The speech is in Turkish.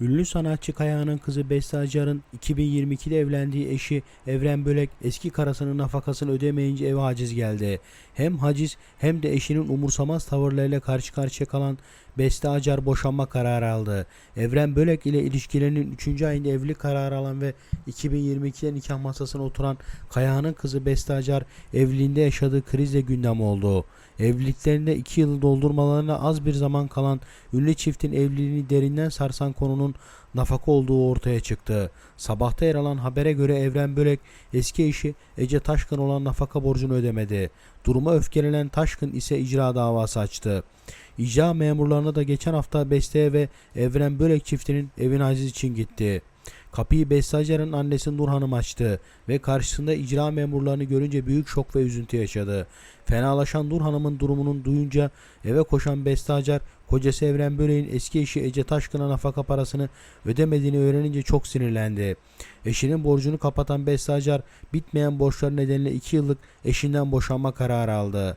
Ünlü sanatçı Kaya'nın kızı Beste Acar'ın 2022'de evlendiği eşi Evren Bölek eski karısının nafakasını ödemeyince eve haciz geldi. Hem haciz hem de eşinin umursamaz tavırlarıyla karşı karşıya kalan Beste Acar boşanma kararı aldı. Evren Bölek ile ilişkilerinin 3. ayında evlilik kararı alan ve 2022'de nikah masasına oturan Kaya'nın kızı Beste Acar evliliğinde yaşadığı krizle gündem oldu. Evliliklerinde 2 yılı doldurmalarına az bir zaman kalan ünlü çiftin evliliğini derinden sarsan konunun nafaka olduğu ortaya çıktı. Sabahta yer alan habere göre Evren Bölek eski eşi Ece Taşkın olan nafaka borcunu ödemedi. Duruma öfkelenen Taşkın ise icra davası açtı. İcra memurlarına da geçen hafta Beste'ye ve Evren Bölek çiftinin evin aciz için gitti. Kapıyı Beste Acar'ın annesi Nur Hanım açtı ve karşısında icra memurlarını görünce büyük şok ve üzüntü yaşadı. Fenalaşan Nur Hanım'ın durumunu duyunca eve koşan Beste Acar, kocası Evren Bölek'in eski eşi Ece Taşkın'a nafaka parasını ödemediğini öğrenince çok sinirlendi. Eşinin borcunu kapatan Beste Acar, bitmeyen borçları nedeniyle 2 yıllık eşinden boşanma kararı aldı.